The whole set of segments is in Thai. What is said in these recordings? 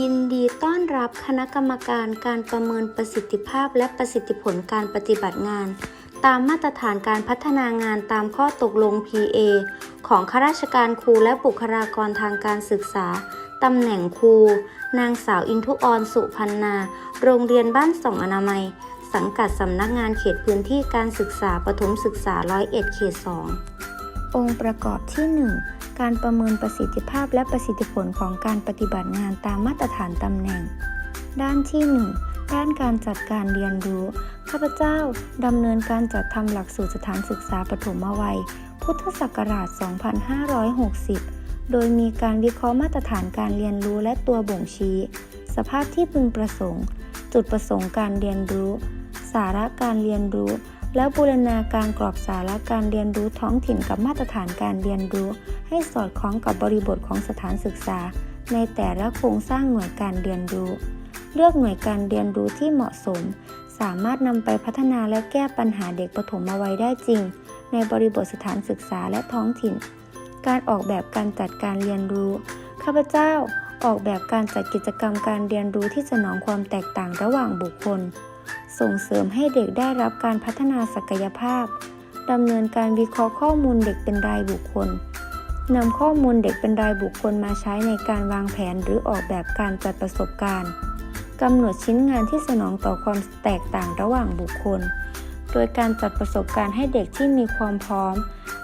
ยินดีต้อนรับคณะกรรมการการประเมินประสิทธิภาพและประสิทธิผลการปฏิบัติงาน ตามมาตรฐานการพัฒนางานตามข้อตกลง PA ของข้าราชการครูและบุคลากรทางการศึกษา ตำแหน่งครู นางสาวอินทุออนสุพันนา โรงเรียนบ้านส่องอนามัย สังกัดสำนักงานเขตพื้นที่การศึกษาปฐมศึกษาร้อยเอ็ดเขตสององค์ประกอบที่ 1 การประเมินประสิทธิภาพและประสิทธิผลของการปฏิบัติงานตามมาตรฐานตำแหน่ง ด้านที่ 1 ด้านการจัดการเรียนรู้ ข้าพเจ้าดำเนินการจัดทำหลักสูตรสถานศึกษาปฐมวัย พุทธศักราช 2560 โดยมีการวิเคราะห์มาตรฐานการเรียนรู้และตัวบ่งชี้ สภาพที่พึงประสงค์ จุดประสงค์การเรียนรู้ สาระการเรียนรู้ และบูรณาการกรอบสาระการเรียนรู้ท้องถิ่นกับมาตรฐานการเรียนรู้ ให้สอดคล้องกับบริบทของสถานศึกษา ในแต่ละโครงสร้างหน่วยการเรียนรู้ เลือกหน่วยการเรียนรู้ที่เหมาะสม สามารถนำไปพัฒนาและแก้ปัญหาเด็กปฐมวัยได้จริง ในบริบทสถานศึกษาและท้องถิ่น การออกแบบการจัดการเรียนรู้ ข้าพเจ้าออกแบบการจัดกิจกรรมการเรียนรู้ที่สนองความแตกต่างระหว่างบุคคล ส่งเสริมให้เด็กได้รับการพัฒนาศักยภาพดำเนินการวิเคราะห์ข้อมูลเด็กเป็นรายบุคคลนำข้อมูลเด็กเป็นรายบุคคลมาใช้ในการวางแผนหรือออกแบบการจัดประสบการณ์กำหนดชิ้นงานที่สนองต่อความแตกต่างระหว่างบุคคล โดยการจัดประสบการณ์ให้เด็กที่มีความพร้อม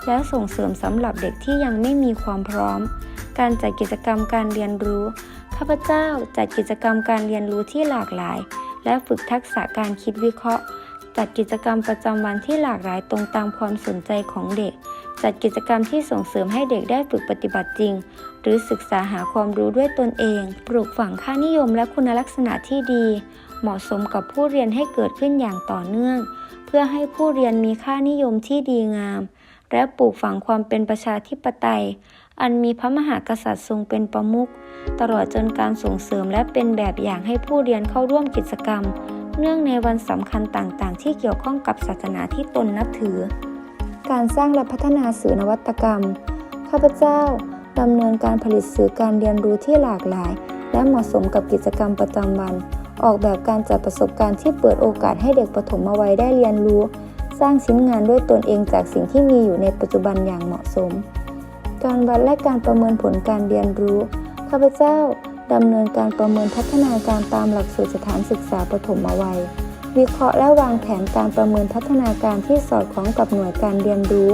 และส่งเสริมสำหรับเด็กที่ยังไม่มีความพร้อม การจัดกิจกรรมการเรียนรู้ ข้าพเจ้าจัดกิจกรรมการเรียนรู้ที่หลากหลาย และฝึกทักษะการคิดวิเคราะห์ จัดกิจกรรมประจำวันที่หลากหลายตรงตามความสนใจของเด็ก จัดกิจกรรมที่ส่งเสริมให้เด็กได้ฝึกปฏิบัติจริง หรือศึกษาหาความรู้ด้วยตนเอง ปลูกฝังค่านิยมและคุณลักษณะที่ดี เหมาะสมกับผู้เรียนให้เกิดขึ้นอย่างต่อเนื่อง เพื่อให้ผู้เรียนมีค่านิยมที่ดีงาม และปลูกฝังความเป็นประชาธิปไตย อันมีพระมหากษัตริย์ทรงเป็นประมุขตลอดจนการส่งเสริมและเป็นแบบอย่างให้ผู้เรียนเข้าร่วมกิจกรรม เนื่องในวันสำคัญต่างๆ ที่เกี่ยวข้องกับศาสนาที่ตนนับถือ การสร้างและพัฒนาสื่อนวัตกรรม ข้าพเจ้าดำเนินการผลิตสื่อการเรียนรู้ที่หลากหลาย และเหมาะสมกับกิจกรรมประจำวัน ออกแบบการจัดประสบการณ์ที่เปิดโอกาสให้เด็กปฐมวัยได้เรียนรู้ สร้างชิ้นงานด้วยตนเองจากสิ่งที่มีอยู่ในปัจจุบันอย่างเหมาะสม การวัดและการประเมินผลการเรียนรู้ ข้าพเจ้าดำเนินการประเมินพัฒนาการตามหลักสูตรสถานศึกษาปฐมวัย วิเคราะห์และวางแผนการประเมินพัฒนาการที่สอดคล้องกับหน่วยการเรียนรู้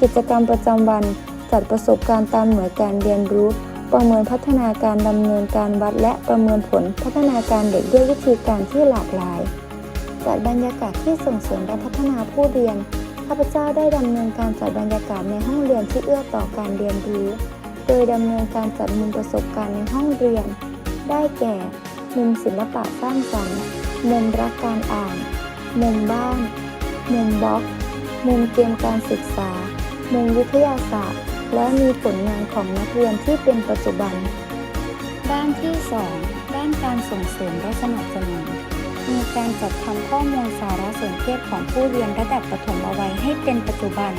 กิจกรรมประจำวัน จัดประสบการณ์ตามหน่วยการเรียนรู้ ประเมินพัฒนาการดำเนินการวัดและประเมินผลพัฒนาการเด็กด้วยวิธีการที่หลากหลาย จัดบรรยากาศที่ส่งเสริมและพัฒนาผู้เรียนาพเจ้าได้ดำเนินการจัดบรรยากาศในห้องเรียนที่เอื้อต่อการเรียนรู้ โดยดำเนินการจัดมุมประสบการณ์ในห้องเรียน ได้แก่ มุมศิลปะสร้างสรรค์ มุมรักการอ่าน มุมบ้าน มุมบล็อก มุมเกมการศึกษา มุมวิทยาศาสตร์ และมีผลงานของนักเรียนที่เป็นปัจจุบัน ด้านที่ 2 ด้านการส่งเสริมและสนับสนุน มีการจัดทำข้อมูลสารสนเทศของผู้เรียนระดับประถมวัยให้เป็นปัจจุบัน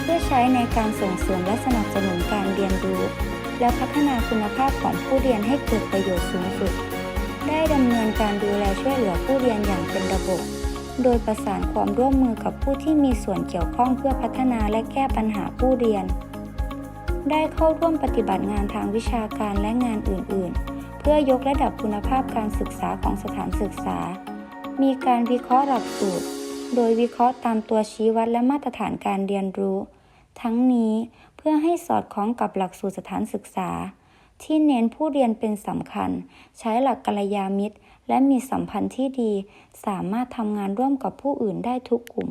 เพื่อใช้ในการส่งเสริมและสนับสนุนการเรียนรู้ และพัฒนาคุณภาพของผู้เรียนให้เกิดประโยชน์สูงสุด ได้ดำเนินการดูแลช่วยเหลือผู้เรียนอย่างเป็นระบบ โดยประสานความร่วมมือกับผู้ที่มีส่วนเกี่ยวข้องเพื่อพัฒนาและแก้ปัญหาผู้เรียน ได้เข้าร่วมปฏิบัติงานทางวิชาการและงานอื่น ๆ พื่อยกระดับคุณภาพการศึกษาของสถานศึกษา มีการวิเคราะห์หลักสูตร โดยวิเคราะห์ตามตัวชี้วัดและมาตรฐานการเรียนรู้ ทั้งนี้เพื่อให้สอดคล้องกับหลักสูตรสถานศึกษา ที่เน้นผู้เรียนเป็นสำคัญ ใช้หลักกัลยาณมิตร และมีสัมพันธ์ที่ดี สามารถทำงานร่วมกับผู้อื่นได้ทุกกลุ่ม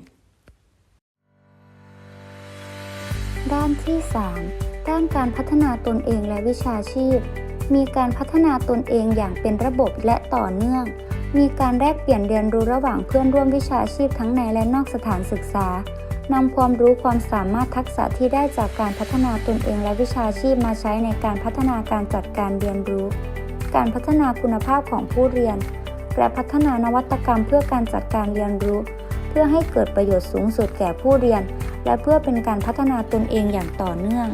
ด้านที่ 3 ด้านการพัฒนาตนเองและวิชาชีพ มีการพัฒนาตนเองอย่างเป็นระบบและต่อเนื่อง มีการแลกเปลี่ยนเรียนรู้ระหว่างเพื่อนร่วมวิชาชีพทั้งในและนอกสถานศึกษานำความรู้ความสามารถทักษะที่ได้จากการพัฒนาตนเองและวิชาชีพมาใช้ในการพัฒนาการจัดการเรียนรู้ การพัฒนาคุณภาพของผู้เรียน และพัฒนานวัตกรรมเพื่อการจัดการเรียนรู้ เพื่อให้เกิดประโยชน์สูงสุดแก่ผู้เรียน และเพื่อเป็นการพัฒนาตนเองอย่างต่อเนื่อง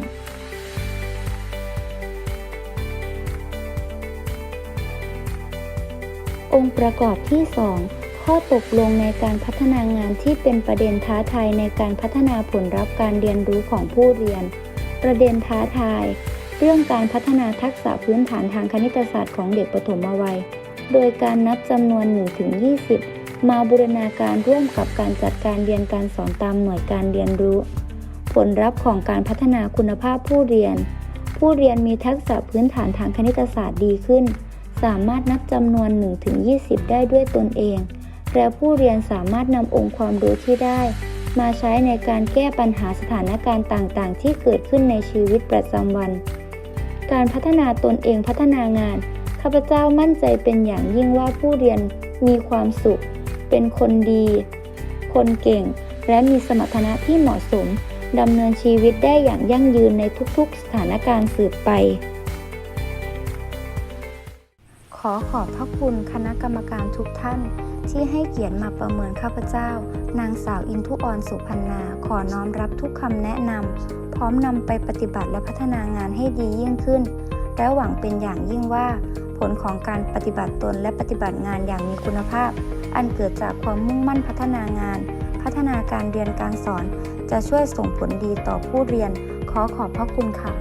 องค์ประกอบที่ 2 ข้อตกลงในการพัฒนางานที่เป็นประเด็นท้าทายในการพัฒนาผลลัพธ์การเรียนรู้ของผู้เรียน ประเด็นท้าทาย เรื่องการพัฒนาทักษะพื้นฐานทางคณิตศาสตร์ของเด็กปฐมวัย โดยการนับจำนวน 1-20 มาบูรณาการร่วมกับการจัดการเรียนการสอนตามหน่วยการเรียนรู้ ผลลัพธ์ของการพัฒนาคุณภาพผู้เรียน ผู้เรียนมีทักษะพื้นฐานทางคณิตศาสตร์ดีขึ้น สามารถนับจำนวน 1-20 ได้ด้วยตนเอง และผู้เรียนสามารถนำองค์ความรู้ที่ได้ มาใช้ในการแก้ปัญหาสถานการณ์ต่างๆ ที่เกิดขึ้นในชีวิตประจำวัน การพัฒนาตนเองพัฒนางาน ข้าพเจ้ามั่นใจเป็นอย่างยิ่งว่าผู้เรียนมีความสุข เป็นคนดี คนเก่ง และมีสมรรถนะที่เหมาะสมดำเนินชีวิตได้อย่างยั่งยืนในทุกๆ สถานการณ์สืบไป ขอขอบพระคุณคณะกรรมการทุกท่าน ที่ให้เกียรติมาประเมินข้าพเจ้า นางสาวอินทุออนสุพันนาขอน้อมรับทุกคำแนะนำพร้อมนำไปปฏิบัติและพัฒนางานให้ดียิ่งขึ้น และหวังเป็นอย่างยิ่งว่า ผลของการปฏิบัติตนและปฏิบัติงานอย่างมีคุณภาพ อันเกิดจากความมุ่งมั่นพัฒนางาน พัฒนาการเรียนการสอน จะช่วยส่งผลดีต่อผู้เรียน ขอขอบพระคุณค่ะ